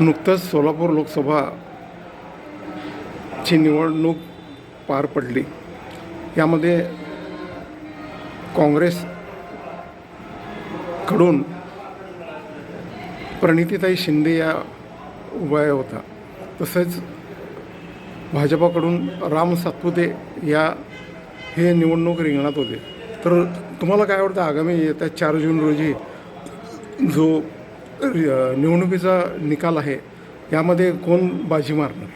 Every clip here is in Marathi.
नुकतंच सोलापूर लोकसभाची निवडणूक पार पडली. यामध्ये काँग्रेसकडून प्रणितीताई शिंदे या उभ्या होता. तसेच भाजपाकडून राम सातपुते या हे निवडणूक रिंगणात होते. तर तुम्हाला काय वाटतं आगामी येत्या चार जून रोजी जो निवडणुकीचा निकाल आहे यामध्ये कोण बाजी मारणार?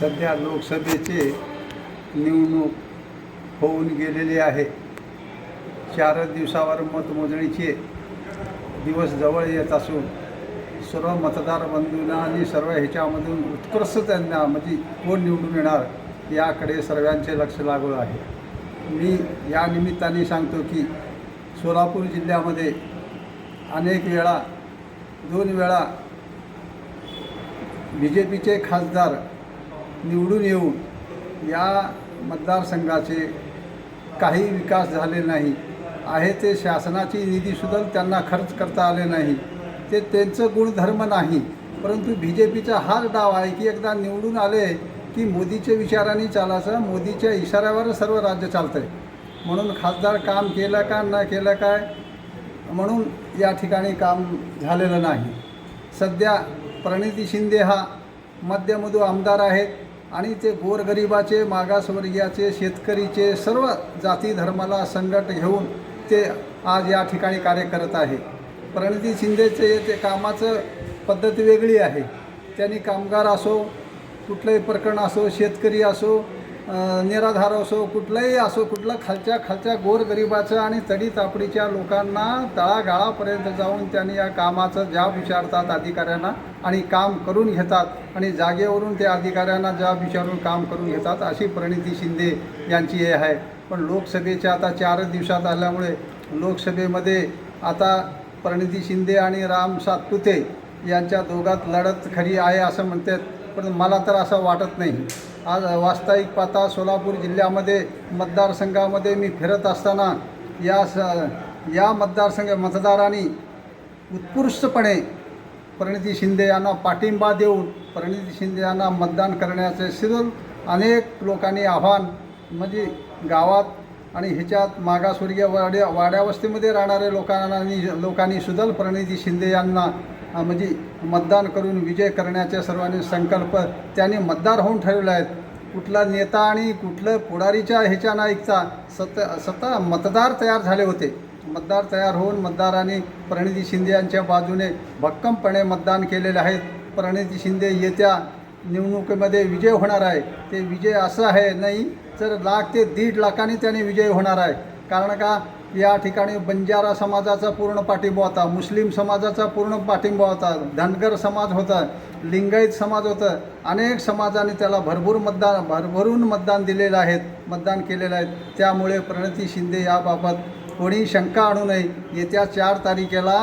सध्या लोकसभेचे निवडणूक होऊन गेलेली आहे. चारच दिवसावर मतमोजणीचे दिवस जवळ येत असून सर्व मतदार बंधूंना आणि सर्व ह्याच्यामधून उत्कृष्ट त्यांना म्हणजे कोण निवडून येणार याकडे सर्वांचे लक्ष लागू आहे. मी या निमित्ताने सांगतो की सोलापूर जिल्ह्यामध्ये अनेक वेळा दोन वेळा बी जे पीचे खासदार निवडून येऊन या मतदारसंघाचे काही विकास झाले नाही. आहे ते शासनाची निधीसुद्धा त्यांना खर्च करता आले नाही. ते त्यांचं गुणधर्म नाही. परंतु बी जे पीचा हाच डाव आहे की एकदा निवडून आले की मोदीच्या विचाराने चालायचं मोदीच्या इशाऱ्यावर सर्व राज्य चालतं आहे म्हणून खासदार काम केलं का न केलं काय म्हणून या ठिकाणी काम झालेलं नाही. सध्या प्रणिती शिंदे हा मध्यमधू आमदार आहेत आणि ते गोरगरिबाचे मागासवर्गीयाचे शेतकरीचे सर्व जाती धर्माला संकट घेऊन ते आज या ठिकाणी कार्य करत आहे. प्रणिती शिंदेचे ते कामाचं पद्धत वेगळी आहे. त्यांनी कामगार असो कुठलंही प्रकरण असो शेतकरी असो निराधार असो कुठलंही असो कुठलं खालच्या खालच्या गोरगरिबाचं आणि तडी तापडीच्या लोकांना तळागाळापर्यंत जाऊन त्यांनी या कामाचं जाब विचारतात अधिकाऱ्यांना आणि काम करून घेतात आणि जागेवरून त्या अधिकाऱ्यांना जाब विचारून काम करून घेतात अशी प्रणिती शिंदे यांची हे आहे. पण लोकसभेच्या आता चारच दिवसात आल्यामुळे लोकसभेमध्ये आता प्रणिती शिंदे आणि राम सातपुते यांच्या दोघात लढत खरी आहे असं म्हणतात. पण मला तर असं वाटत नाही. आज वास्तविक पाहता सोलापूर जिल्ह्यामध्ये मतदारसंघामध्ये मी फिरत असताना या स या मतदारसंघ मतदारांनी उत्कृष्टपणे प्रणिती शिंदे यांना पाठिंबा देऊन प्रणिती शिंदे यांना मतदान करण्याचे शिरून अनेक लोकांनी आव्हान म्हणजे गावात आणि ह्याच्यात मागासवर्गीय वाड्या वाड्यावस्तीमध्ये राहणाऱ्या लोकांनी लोकांनी सुद्धा प्रणिती शिंदे यांना म्हणजे मतदान करून विजय करण्याचे सर्वांनी संकल्प त्यांनी मतदार होऊन ठरवले आहेत. कुठला नेता आणि कुठलं पुढारीच्या ह्याच्या नाईकचा सत स्वतः मतदार तयार झाले होते. मतदार तयार होऊन मतदारांनी प्रणिती शिंदे यांच्या बाजूने भक्कमपणे मतदान केलेले आहेत. प्रणिती शिंदे येत्या निवडणुकीमध्ये विजय होणार आहे. ते विजय असं आहे नाही तर लाख ते दीड लाखांनी त्यांनी विजय होणार आहे. कारण का? या ठिकाणी बंजारा समाजाचा पूर्ण पाठिंबा होता मुस्लिम समाजाचा पूर्ण पाठिंबा होता धनगर समाज होता लिंगायत समाज होतं. अनेक समाजाने त्याला भरपूर मतदान भरभरून मतदान दिलेलं आहेत मतदान केलेलं आहे त्यामुळे प्रणती शिंदे याबाबत कोणी शंका आणू नये. येत्या चार तारखेला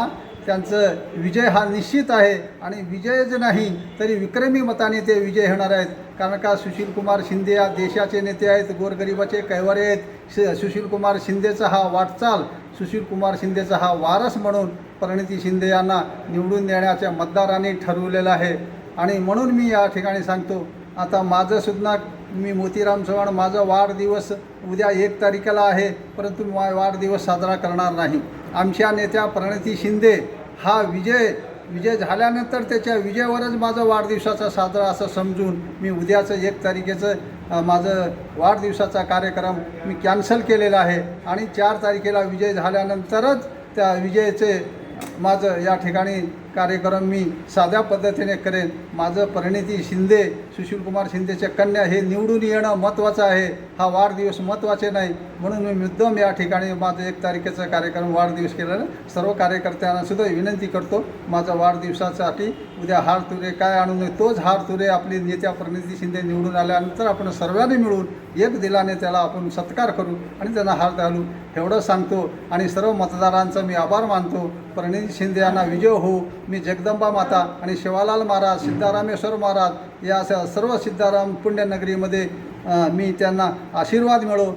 त्यांचं विजय हा निश्चित आहे आणि विजयच नाही तरी विक्रमी मताने ते विजय होणार आहेत. कारण का सुशीलकुमार शिंदे या देशाचे नेते आहेत गोरगरिबाचे कैवारे आहेत. श सुशीलकुमार शिंदेचा हा वाटचाल सुशीलकुमार शिंदेचा हा वारस म्हणून प्रणिती शिंदे यांना निवडून देण्याच्या मतदारांनी ठरवलेलं आहे. आणि म्हणून मी या ठिकाणी सांगतो आता माझं सुद्धा मी मोतीराम चव्हाण माझा वाढदिवस उद्या एक तारखेला आहे परंतु मा वाढदिवस साजरा करणार नाही. आमच्या नेत्या प्रणिती शिंदे हा विजय विजय झाल्यानंतर त्याच्या विजयावरच माझं वाढदिवसाचा साजरा असं समजून मी उद्याचं एक तारखेचं माझं वाढदिवसाचा कार्यक्रम मी कॅन्सल केलेला आहे. आणि चार तारखेला विजय झाल्यानंतरच त्या विजयाचे माझं या ठिकाणी कार्यक्रम मी साध्या पद्धतीने करेन. माझं परिणिती शिंदे सुशीलकुमार शिंदेच्या कन्या हे निवडून येणं महत्त्वाचं आहे. हा वाढदिवस महत्त्वाचे नाही. म्हणून मी मुद्दाम या ठिकाणी माझं एक तारखेचा कार्यक्रम वाढदिवस केलेला सर्व कार्यकर्त्यांना सुद्धा विनंती करतो माझा वाढदिवसासाठी. उद्या हार तुरे काय आणू नये तोच हार तुरे आपली नेत्या परिणिती शिंदे निवडून आल्यानंतर आपण सर्वांनी मिळून एक दिलाने त्याला आपण सत्कार करू आणि त्यांना हार घालू. एवढं सांगतो आणि सर्व मतदारांचा मी आभार मानतो. परिणिती शिंदे यांना विजय हो मी जगदंबा माता आणि शिवालाल महाराज सिद्धारामेश्वर महाराज या सर्व सिद्धाराम पुण्यनगरीमध्ये मी त्यांना आशीर्वाद मिळो